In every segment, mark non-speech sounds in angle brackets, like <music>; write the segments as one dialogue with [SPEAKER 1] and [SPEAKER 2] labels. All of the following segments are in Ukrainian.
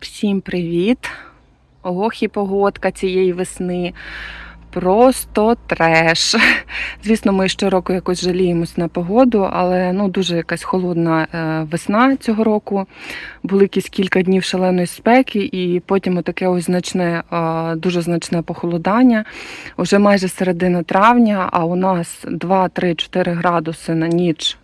[SPEAKER 1] Всім привіт! Ох і погодка цієї весни. Просто треш. <laughs> Звісно, ми щороку якось жаліємось на погоду, але ну дуже якась холодна е, весна цього року. Були якісь кілька днів шаленої спеки, і потім отаке ось значне, е, дуже значне похолодання. Уже майже середина травня, а у нас 2-3-4 градуси на ніч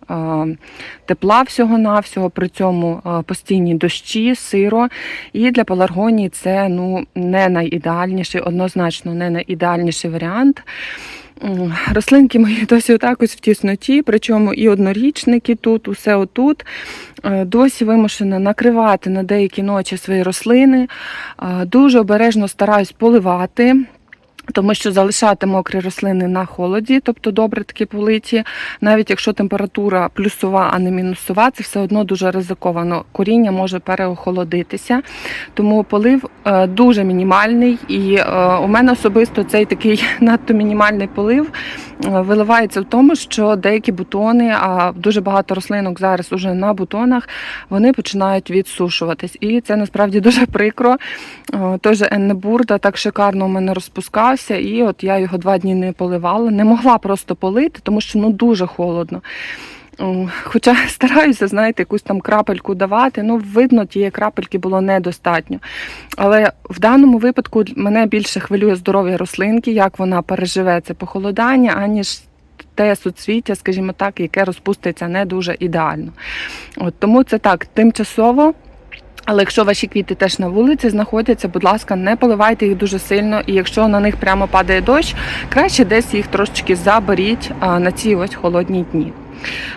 [SPEAKER 1] тепла всього-навсього, при цьому е, постійні дощі, сиро. І для пеларгонії це ну, не найідеальніший, однозначно не найідеальніший варіант. Рослинки мої <laughs> досі отак ось в тісноті, причому і однорічники тут, усе отут. Е, Досі вимушена накривати на деякі ночі свої рослини. Е, Дуже обережно стараюсь поливати. Тому що залишати мокрі рослини на холоді, тобто добре такі политі, навіть якщо температура плюсова, а не мінусова, це все одно дуже ризиковано. Коріння може переохолодитися. Тому полив е, дуже мінімальний, і е, у мене особисто цей такий <laughs> надто мінімальний полив е, виливається в тому, що деякі бутони, а дуже багато рослинок зараз уже на бутонах, вони починають відсушуватись. І це насправді дуже прикро. Той же Еннебурда так шикарно у мене розпускався, і от я його два дні не поливала. Не могла просто полити, тому що ну дуже холодно. Хоча <laughs> стараюся, знаєте, якусь там крапельку давати, ну видно, тієї крапельки було недостатньо. Але в даному випадку мене більше хвилює здоров'я рослинки, як вона переживе це похолодання, аніж те суцвіття, скажімо так, яке розпуститься не дуже ідеально. От тому це так, тимчасово. Але якщо ваші квіти теж на вулиці знаходяться, будь ласка, не поливайте їх дуже сильно. І якщо на них прямо падає дощ, краще десь їх трошечки заберіть на ці ось холодні дні.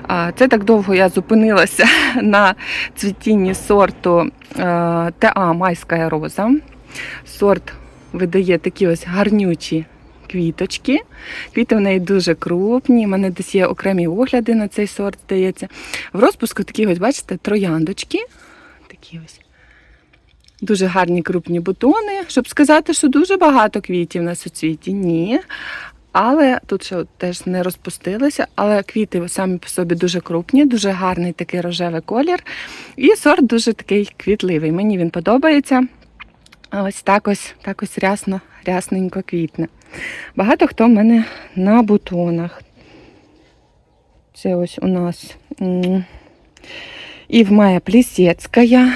[SPEAKER 1] Це так довго я зупинилася <laughs> на цвітінні сорту е, ТА Майська роза. Сорт видає такі ось гарнючі квіточки. Квіти в неї дуже крупні. У мене десь є окремі огляди на цей сорт, здається. В розпуску такі ось, бачите, трояндочки. Такі ось. Дуже гарні крупні бутони. Щоб сказати, що дуже багато квітів на суцвіті, ні. Але тут ще теж не розпустилися, але квіти самі по собі дуже крупні, дуже гарний такий рожевий колір. І сорт дуже такий квітливий. Мені він подобається. Ось так ось, так ось рясно, рясненько квітне. Багато хто в мене на бутонах. Це ось у нас м, Ів Майя Плісецька.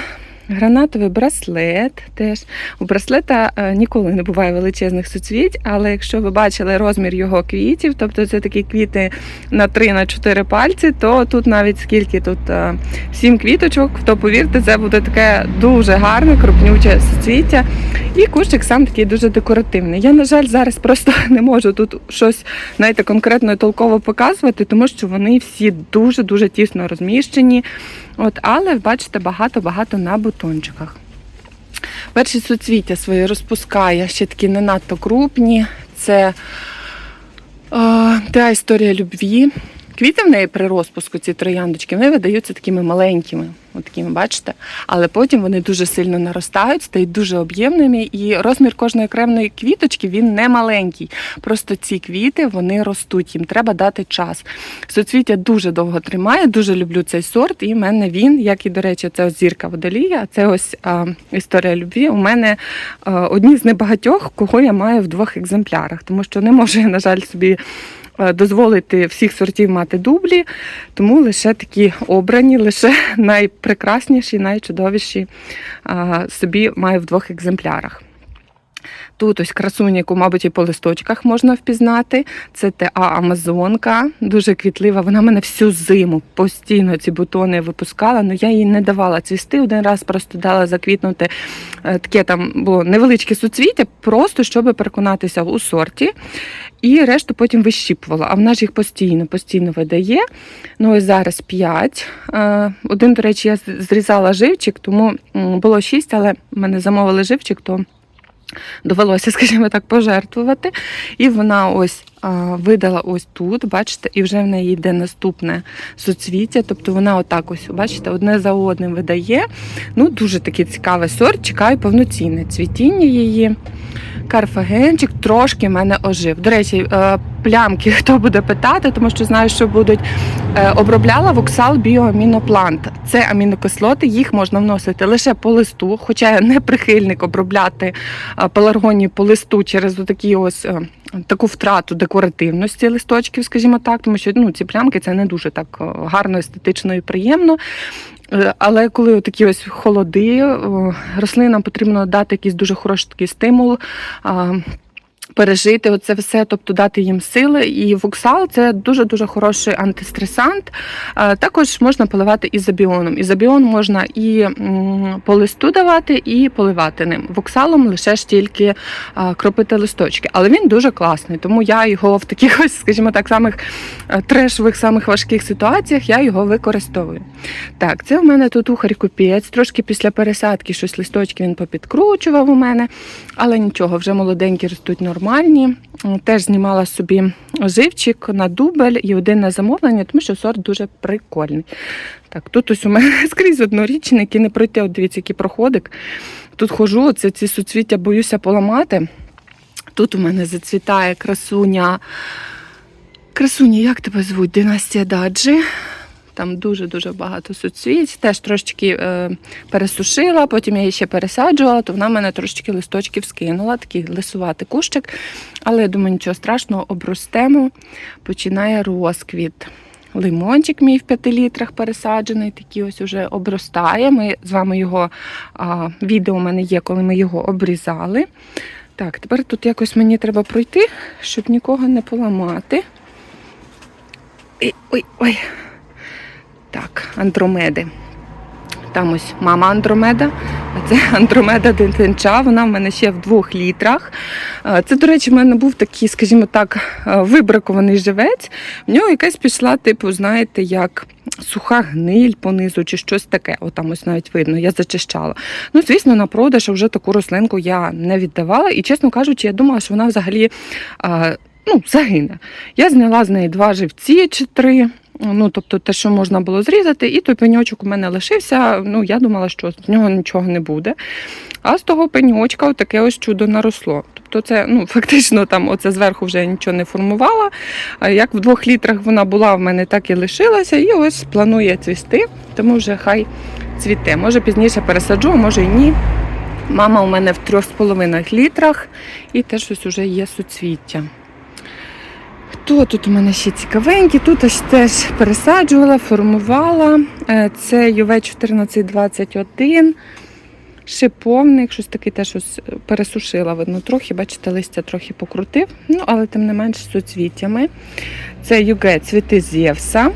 [SPEAKER 1] Гранатовий браслет теж. У браслета е, ніколи не буває величезних суцвіть, але якщо ви бачили розмір його квітів, тобто це такі квіти на 3-4 пальці, то тут навіть скільки тут 7 квіточок, то повірте, це буде таке дуже гарне, крупнюче суцвіття. І кущик сам такий дуже декоративний. Я, на жаль, зараз просто <laughs> не можу тут щось знаєте, конкретно і толково показувати, тому що вони всі дуже-дуже тісно розміщені. От, але бачите, багато-багато на бутончиках. Перші суцвіття свої розпускає, ще такі не надто крупні. Це е, та історія любві. Квіти в неї при розпуску, ці трояндочки, вони видаються такими маленькими, от такими, бачите? Але потім вони дуже сильно наростають, стають дуже об'ємними, і розмір кожної окремої квіточки він не маленький. Просто ці квіти вони ростуть, їм треба дати час. Суцвіття дуже довго тримає, дуже люблю цей сорт, і в мене він, як і, до речі, це ось зірка водолія, це ось а, історія любві. У мене а, одні з небагатьох, кого я маю в двох екземплярах, тому що не можу я, на жаль, собі дозволити всіх сортів мати дублі, тому лише такі обрані, лише <laughs> найпрекрасніші, найчудовіші собі маю в двох екземплярах. Тут ось красуня, яку, мабуть, і по листочках можна впізнати. Це ТА Амазонка, дуже квітлива. Вона мене всю зиму постійно ці бутони випускала, але я їй не давала цвісти. Один раз просто дала заквітнути е, таке там було невеличке суцвіття, просто щоб переконатися у сорті. І решту потім вищіпувала. А вона ж їх постійно, постійно видає. Ну ось зараз 5. Один, до речі, я зрізала живчик, тому було 6, але мене замовили живчик, то довелося, <laughs> скажімо так, пожертвувати. І вона ось а, видала ось тут, бачите, і вже в неї йде наступне соцвіття. Тобто вона отак ось, бачите, одне за одним видає. Ну, дуже такий цікавий сорт. Чекаю повноцінне цвітіння її. Карфагенчик трошки мене ожив. До речі, е, плямки <laughs> хто буде питати, тому що знаю, що будуть. Е, Обробляла воксал біоаміноплант. Це амінокислоти, їх можна вносити лише по листу, хоча я не прихильник обробляти е, пеларгонію по листу через такі ось таку втрату декоративності листочків, скажімо так, тому що ну, ці плямки це не дуже так гарно, естетично і приємно. Але коли такі ось холоди, рослинам потрібно дати якийсь дуже хороший такий стимул. Пережити оце все, тобто дати їм сили. І воксал це дуже дуже хороший антистресант. Також можна поливати ізобіоном. Ізобіон можна і по листу давати, і поливати ним. Воксалом лише ж тільки кропити листочки. Але він дуже класний, тому я його в таких ось, скажімо так, самих е, трешових, самих важких ситуаціях я його використовую. Так, це в мене тут ухарь купієць. Трошки після пересадки щось листочки він попідкручував у мене, але нічого, вже молоденькі ростуть нормальні. Теж знімала собі оживчик на дубель і один на замовлення, тому що сорт дуже прикольний. Так, тут ось у мене <laughs> скрізь однорічник і не пройти, от дивіться, який проходик. Тут хожу, оце ці суцвіття боюся поламати. Тут у мене зацвітає красуня. Красуня, як тебе звуть? Династія Даджі. Там дуже-дуже багато суцвіть. Теж трошечки е, пересушила, потім я її ще пересаджувала, то вона мене трошечки листочків скинула, такий лисуватий кущик. Але я думаю, нічого страшного, обростемо. Починає розквіт. Лимончик мій в 5 літрах пересаджений, такий ось уже обростає. Ми з вами його а, відео у мене є, коли ми його обрізали. Так, тепер тут якось мені треба пройти, щоб нікого не поламати. Ой, ой, ой. Так, андромеди. Там ось мама Андромеда, а це <laughs> Андромеда дитинча, вона в мене ще в двох літрах. Е, Це, до речі, в мене був такий, скажімо так, е, вибракований живець. В нього якась пішла, типу, знаєте, як суха гниль понизу чи щось таке. Отам ось навіть видно, я зачищала. Ну, звісно, на продаж вже таку рослинку я не віддавала. І, чесно кажучи, я думала, що вона взагалі е, ну, загине. Я зняла з неї два живці чи три. Ну, тобто те, що можна було зрізати, і той пеньочок у мене лишився. Ну, я думала, що з нього нічого не буде. А з того пеньочка таке ось чудо наросло. Тобто, це ну, <laughs> фактично там оце зверху вже нічого не формувала. Як в двох літрах вона була, в мене так і лишилася, і ось планує цвісти, тому вже хай цвіте. Може пізніше пересаджу, а може і ні. Мама у мене в трьох з половиною літрах, і теж ось уже є суцвіття. Хто тут у мене ще цікавенький? Тут ось теж пересаджувала, формувала. Е, Це UV 1421, шиповник, щось таке теж ось пересушила. Видно, трохи, бачите, листя трохи покрутив, ну, але тим не менш з. Це юге цвіти Зевса.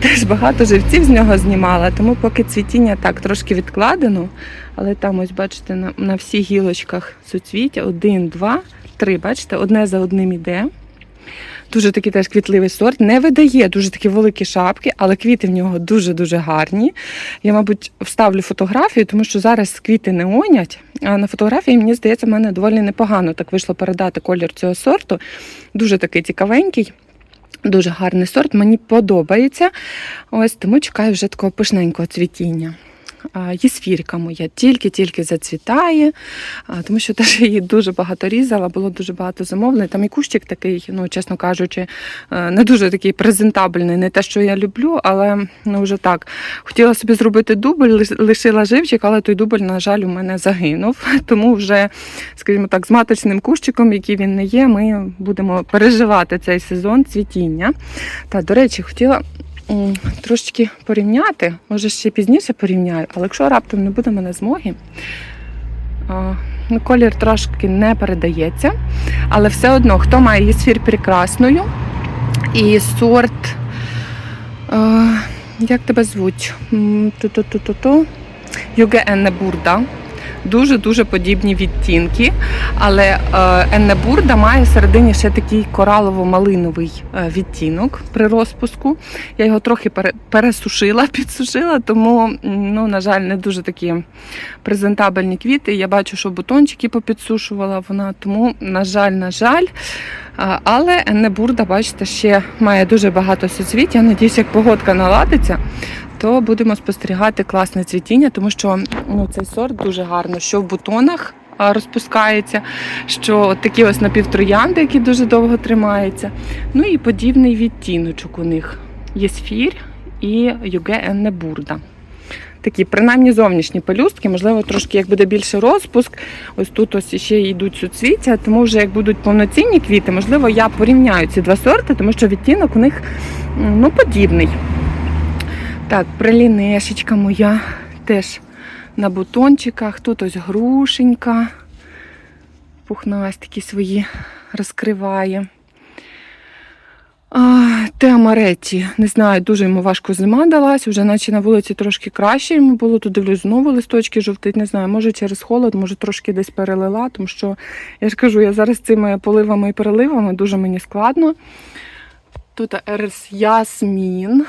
[SPEAKER 1] Теж багато живців з нього знімала, тому поки цвітіння так трошки відкладено. Але там, ось, бачите, на, на всіх гілочках суцвіття один, два, три. Бачите, одне за одним іде. Дуже такий теж квітливий сорт. Не видає дуже такі великі шапки, але квіти в нього дуже-дуже гарні. Я, мабуть, вставлю фотографію, тому що зараз квіти не онять. А на фотографії, мені здається, в мене доволі непогано так вийшло передати колір цього сорту. Дуже такий цікавенький. Дуже гарний сорт, мені подобається. Ось тому чекаю вже такого пишненького цвітіння. Єсфірка моя тільки-тільки зацвітає, тому що <laughs> теж її дуже багато різала, було дуже багато замовлень. Там і кущик такий, ну чесно кажучи, е, не дуже такий презентабельний, не те, що я люблю, але ну вже так. Хотіла собі зробити дубль, лишила живчик, але той дубль, на жаль, у мене загинув. <laughs> Тому вже, скажімо так, з маточним кущиком, який він не є, ми будемо переживати цей сезон цвітіння. Та, до речі, хотіла трошечки порівняти, може ще пізніше порівняю, але якщо раптом не буде мене змоги, ну, колір трошки не передається. Але все одно, хто має єсфір прекрасною і сорт, як тебе звуть? Ту-ту-ту-ту-ту. Юге Еннебурда. Дуже-дуже подібні відтінки, але е, Еннебурда має всередині ще такий коралово-малиновий е, відтінок при розпуску. Я його трохи пере- пересушила, <laughs> підсушила, тому, ну, на жаль, не дуже такі презентабельні квіти. Я бачу, що бутончики попідсушувала вона, тому, на жаль, на жаль. А, Але Еннебурда, бачите, ще має дуже багато суцвіт. Я надіюсь, як погодка наладиться, то будемо спостерігати класне цвітіння, тому що ну, цей сорт дуже гарно, що в бутонах розпускається, що такі ось напівтроянди, які дуже довго тримаються. Ну і подібний відтіночок у них є сфір і Юге Еннебурда. Такі, принаймні, зовнішні пелюстки, можливо, трошки як буде більше розпуск. Ось тут ось ще йдуть суцвіття, тому вже як будуть повноцінні квіти, можливо, я порівняю ці два сорти, тому що відтінок у них ну, подібний. Так, пралінешечка моя теж на бутончиках. Тут ось грушенька. Пухнастики свої розкриває. А, Те Амаретті, не знаю, дуже йому важко зима далась, вже наче на вулиці трошки краще йому було, тут дивлюсь, знову листочки жовтить, не знаю, може через холод, може трошки десь перелила, тому що, я ж кажу, я зараз цими поливами і переливами дуже мені складно. Тут ерс Ясмін,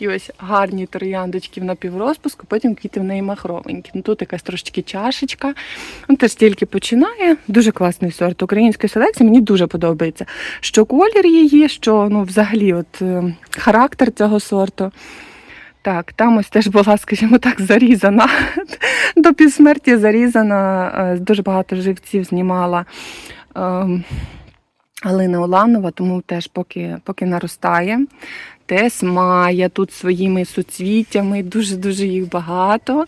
[SPEAKER 1] такі ось гарні трояндочки в напіврозпуску, потім квіти в неї махровенькі. Ну, тут якась трошечки чашечка. Ну, теж тільки починає. Дуже класний сорт української селекції. Мені дуже подобається. Що колір її, що ну, взагалі от, е, характер цього сорту. Так, там ось теж була, скажімо так, зарізана. <laughs> До півсмерті зарізана. е, Дуже багато живців знімала. ем, Алина Оланова, тому теж поки, поки наростає. Тес Майя тут своїми суцвіттями, дуже-дуже їх багато.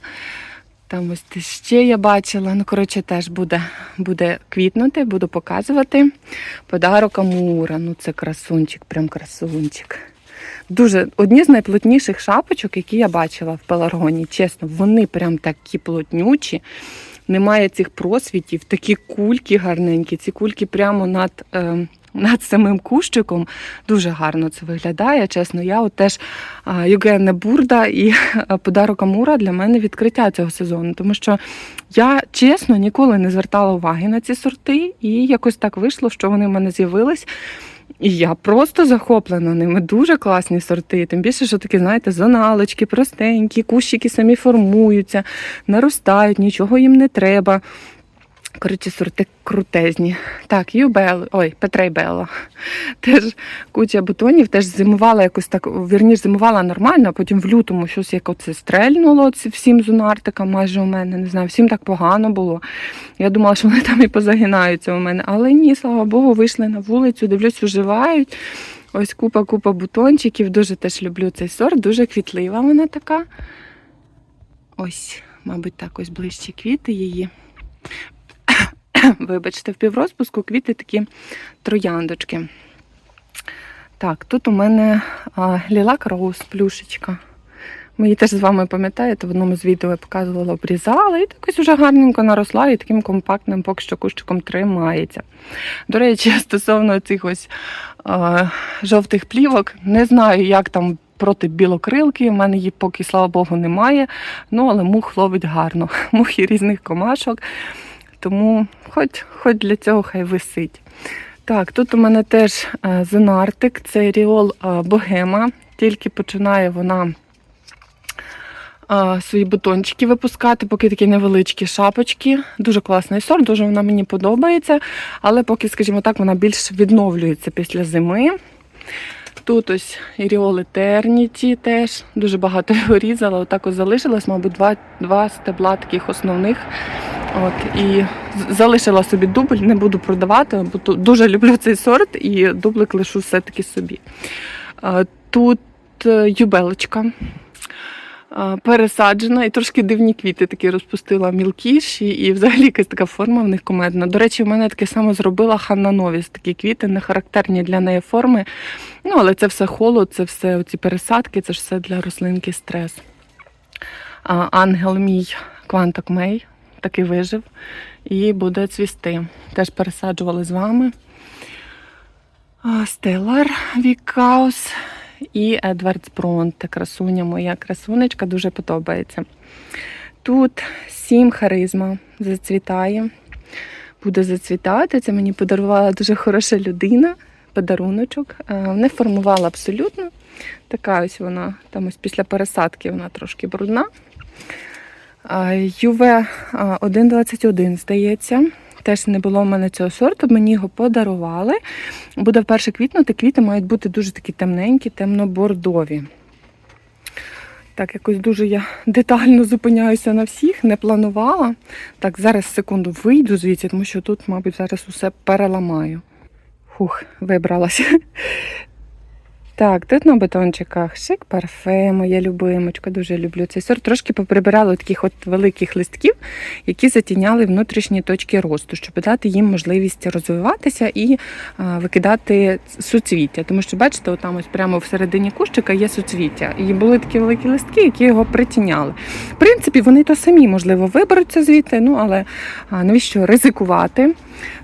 [SPEAKER 1] Там ось ще я бачила. Ну, коротше, теж буде, буде квітнути, буду показувати. Подарок Амура. Ну, це красунчик, прям красунчик. Дуже одні з найплотніших шапочок, які я бачила в пеларгоні. Чесно, вони прям такі плотнючі. Немає цих просвітів, такі кульки гарненькі. Ці кульки прямо над, е, над самим кущиком. Дуже гарно це виглядає. Чесно, я от теж Югенне Бурда і подарок Амура для мене відкриття цього сезону. Тому що я чесно ніколи не звертала уваги на ці сорти, і якось так вийшло, що вони в мене з'явились. І я просто захоплена ними. Дуже класні сорти. Тим більше, що такі, знаєте, зоналочки, простенькі, кущики самі формуються, наростають, нічого їм не треба. Коротше, сорти крутезні. Так, Юбел, ой, Петра й Белла. <laughs> Теж куча бутонів, теж зимувала якось так, вірніш, зимувала нормально, а потім в лютому щось як оце стрельнуло всім зонартикам майже у мене. Не знаю, всім так погано було. Я думала, що вони там і позагинаються у мене. Але ні, слава Богу, вийшли на вулицю, дивлюсь, уживають. Ось купа-купа бутончиків. Дуже теж люблю цей сорт, дуже квітлива вона така. Ось, мабуть, так ось ближче квіти її. <laughs> Вибачте, в піврозпуску квіти такі трояндочки. Так, тут у мене а, лілак роуз, плюшечка. Ми її теж з вами пам'ятаєте, в одному з відео я показувала, обрізала і так ось уже гарненько наросла і таким компактним поки що кущиком тримається. До речі, <laughs> стосовно цих ось а, жовтих плівок, не знаю, як там проти білокрилки. У мене її поки, слава Богу, немає. Ну, але мух ловить гарно. <laughs> Мухи різних комашок. Тому хоч, хоч для цього хай висить. Так, тут у мене теж е, зонартик, це Ріол е, Богема. Тільки починає вона е, свої бутончики випускати, поки такі невеличкі шапочки. Дуже класний сорт, дуже вона мені подобається. Але поки, скажімо так, вона більш відновлюється після зими. Тут ось Іріол Етерніті теж дуже багато його різала. Отак ось залишилось, мабуть, два, два стебла таких основних. От, і залишила собі дубль, не буду продавати, бо дуже люблю цей сорт і дублик лишу все-таки собі. Тут е, юбелочка пересаджена і трошки дивні квіти такі розпустила мілкіші, і взагалі якась така форма в них комедна. До речі, в мене таке саме зробила Ханна Новіс. Такі квіти не характерні для неї форми. Ну, але це все холод, це все оці пересадки, це ж все для рослинки стрес. Ангел мій Квантак Мей таки вижив і буде цвісти. Теж пересаджували з вами. Стеллар Вікаус і Едвард Спронте. Красуня моя красунечка дуже подобається. Тут сім харизма зацвітає. Буде зацвітати. Це мені подарувала дуже хороша людина. Подаруночок. Е, Не формувала абсолютно. Така ось вона, там ось після пересадки вона трошки брудна. ЮВ 121, здається. Теж не було в мене цього сорту, мені його подарували. Буде вперше квітнути. Квіти мають бути дуже такі темненькі, темно-бордові. Так, якось дуже я детально зупиняюся на всіх, не планувала. Так, зараз секунду вийду звідси, тому що тут, мабуть, зараз усе переламаю. Фух, вибралася. Так, тут на бетончиках шик парфе, моя любимочка, дуже люблю цей сорт. Трошки поприбирала таких от великих листків, які затіняли внутрішні точки росту, щоб дати їм можливість розвиватися і а, викидати суцвіття. Тому що, бачите, отам ось прямо всередині кущика є суцвіття. І були такі великі листки, які його притіняли. В принципі, вони то самі, можливо, виберуться звідти, ну але а, навіщо ризикувати?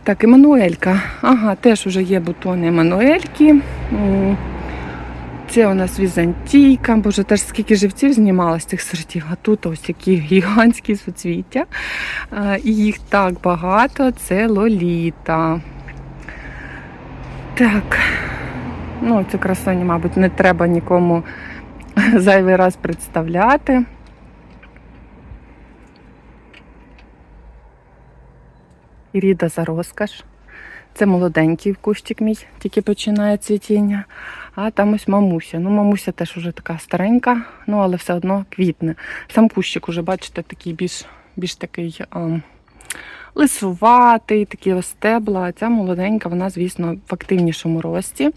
[SPEAKER 1] Так, Еммануелька. Ага, теж вже є бутони Еммануельки. Це у нас візантійка, боже, теж скільки живців знімала з цих сортів, а тут ось які гігантські суцвіття. І їх так багато, це лоліта. Так, ну цю красуні, мабуть, не треба нікому <laughs> зайвий раз представляти. Іріда за розкаш. Це молоденький кущик мій, тільки починає цвітіння. А там ось мамуся. Ну, мамуся теж уже така старенька, ну але все одно квітне. Сам кущик уже, бачите, такий більш, більш такий ем, лисуватий, такі стебла. А ця молоденька, вона, звісно, в активнішому рості.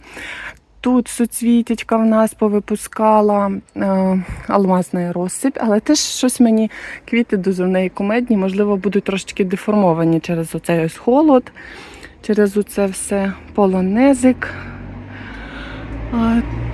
[SPEAKER 1] Тут суцвітічка в нас повипускала е, алмазний розсип, але теж щось мені квіти дуже в неї кумедні, можливо, будуть трошечки деформовані через оцей ось холод, через оце все полонезик.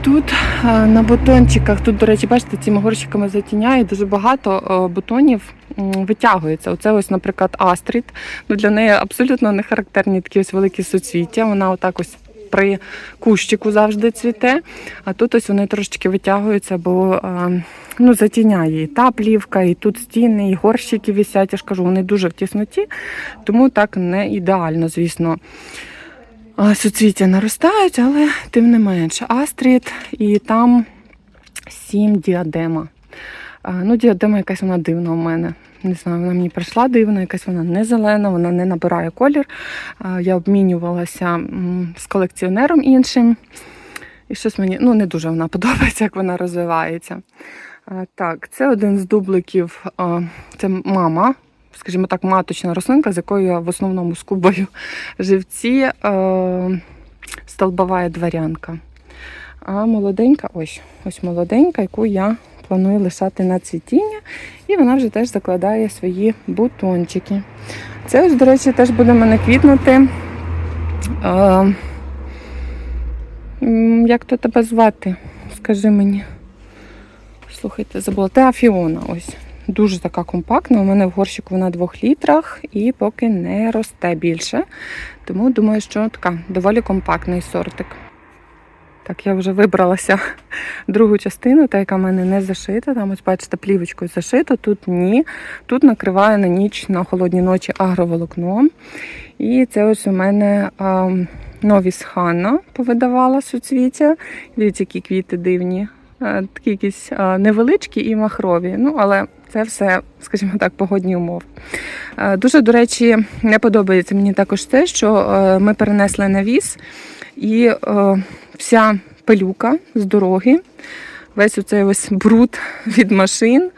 [SPEAKER 1] Тут на бутончиках, тут, до речі, бачите, цими горщиками затіняє дуже багато бутонів витягується. Оце ось, наприклад, Астрід. Ну, для неї абсолютно не характерні такі ось великі суцвіття. Вона отак ось при кущику завжди цвіте. А тут ось вони трошечки витягуються, бо ну, затіняє і та плівка, і тут стіни, і горщики висять. Я ж кажу, вони дуже в тісноті, тому так не ідеально, звісно. Суцвіття наростають, але тим не менше. Астрід і там сім діадема. Ну, діадема якась вона дивна у мене. Не знаю, вона мені прийшла дивна, якась вона не зелена, вона не набирає колір. Я обмінювалася з колекціонером іншим. І щось мені ну, не дуже вона <laughs> подобається, як вона розвивається. Так, це один з дубликів, це мама, скажімо так, маточна рослинка, з якою я в основному скубаю <laughs> живці е, столбова дворянка. А молоденька, ось, ось молоденька, яку я планую лишати на цвітіння, і вона вже теж закладає свої бутончики. Це ось, до речі, теж буде мене квітнути. Е, як то тебе звати? Скажи мені. Слухайте, забула. Те Афіона. Ось. Дуже така компактна. У мене в горщику вона 2 літрах і поки не росте більше. Тому думаю, що така доволі компактний сортик. Так, я вже вибралася <laughs> другу частину, та яка в мене не зашита. Там ось бачите, плівочкою зашита, тут ні. Тут накриваю на ніч на холодні ночі агроволокном. І це ось у мене а, нові Ханна повидавала суцвіття. Дивіться, які квіти дивні. А, Такі якісь невеличкі і махрові. Ну, але це все, скажімо так, погодні умови. Дуже, до речі, не подобається мені також те, що е, ми перенесли навіс і е, вся пилюка з дороги, весь оцей ось бруд від машин,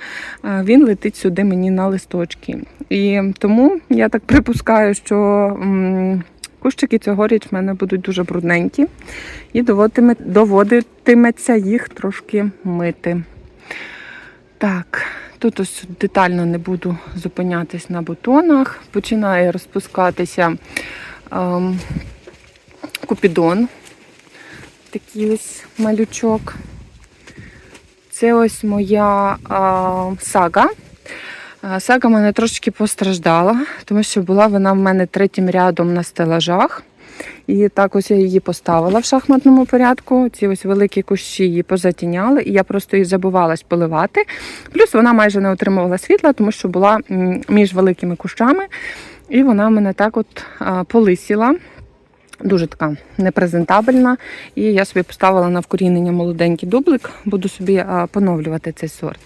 [SPEAKER 1] е, він летить сюди мені на листочки. І тому я так припускаю, що кущики цьогоріч в мене будуть дуже брудненькі, і доводитиме- доводитиметься їх трошки мити. Так, тут ось детально не буду зупинятись на бутонах. Починає розпускатися ем, купідон. Такий ось малючок. Це ось моя а, сага. А, Сага мене трошки постраждала, тому що була вона в мене третім рядом на стелажах. І так ось я її поставила в шахматному порядку. Ці ось великі кущі її позатіняли, і я просто її забувалась поливати. Плюс вона майже не отримувала світла, тому що була між великими кущами. І вона мене так от полисіла. Дуже така непрезентабельна. І я собі поставила на вкорінення молоденький дублик, буду собі поновлювати цей сорт.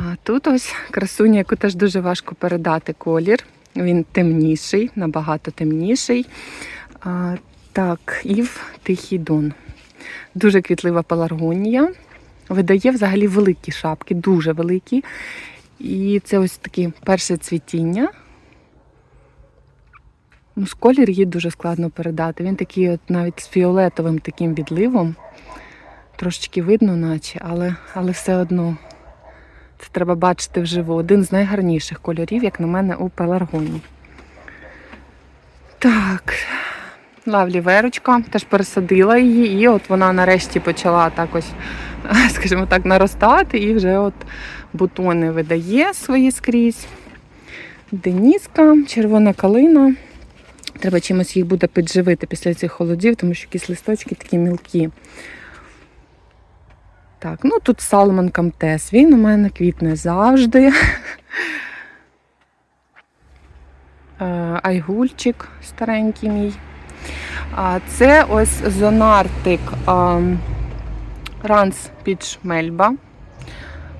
[SPEAKER 1] А тут ось <laughs> красуня, яку теж дуже важко передати колір. Він темніший, набагато темніший. А, так, Ів Тихий Дон. Дуже квітлива пеларгонія. видає взагалі великі шапки, дуже великі. І це ось таке перше цвітіння. Ну, з колір її дуже складно передати. Він такий от навіть з фіолетовим таким відливом. Трошечки видно, наче, але, але все одно це треба бачити вживу. Один з найгарніших кольорів, як на мене, у пеларгоні. Так, лавлі верочка, теж пересадила її, і от вона нарешті почала так ось, <laughs> скажімо так, наростати, і вже от бутони видає свої скрізь. Деніска, червона калина. Треба чимось їх буде підживити після цих холодів, тому що якісь листочки такі мілкі. Так, ну тут Салман Камтес. Він у мене квітне завжди. <laughs> Е, Айгульчик старенький мій. Це ось Зонартик Ранс Піч Мельба.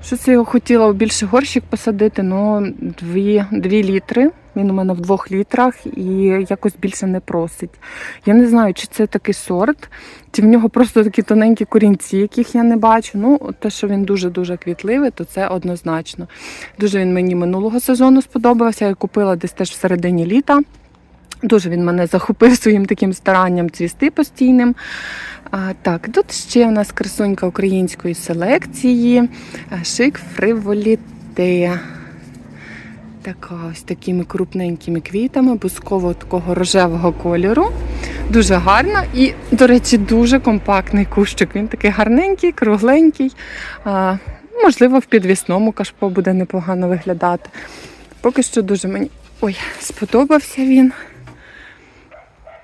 [SPEAKER 1] Щось я його хотіла у більший горщик посадити, але 2, 2 літри. Він у мене в 2 літрах і якось більше не просить. Я не знаю, чи це такий сорт, чи в нього просто такі тоненькі корінці, яких я не бачу. Ну, те, що він дуже-дуже квітливий, то це однозначно. Дуже він мені минулого сезону сподобався. Я купила десь теж в середині літа. Дуже він мене захопив <laughs> своїм таким старанням цвісти постійним. А, так, тут ще у нас красунька української селекції. а, Шик фриволіте. Така ось такими крупненькими квітами, бусково такого рожевого кольору. Дуже гарна і, до речі, дуже компактний кущик. Він такий гарненький, кругленький. А, можливо, в підвісному кашпо буде непогано виглядати. Поки що дуже мені ой, сподобався він.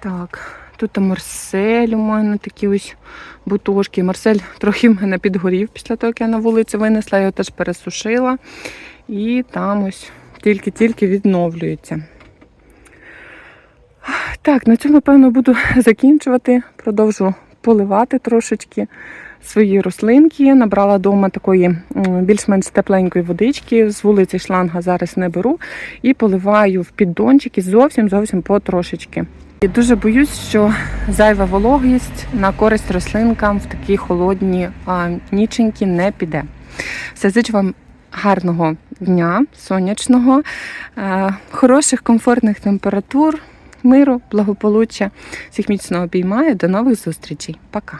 [SPEAKER 1] Так, тут Марсель у мене такі ось бутошки. Марсель трохи в мене підгорів після того, як я на вулицю винесла, його теж пересушила. І там ось тільки-тільки відновлюється. Так, на цьому, напевно, буду закінчувати. Продовжу поливати трошечки свої рослинки. Набрала вдома такої більш-менш тепленької водички. З вулиці шланга зараз не беру. І поливаю в піддончики зовсім-зовсім потрошечки. І дуже боюсь, що зайва вологість на користь рослинкам в такі холодні ніченьки не піде. Все, зичу вам гарного дня, сонячного, е, хороших, комфортних температур, миру, благополуччя. Всіх міцно обіймаю. До нових зустрічей. Пока.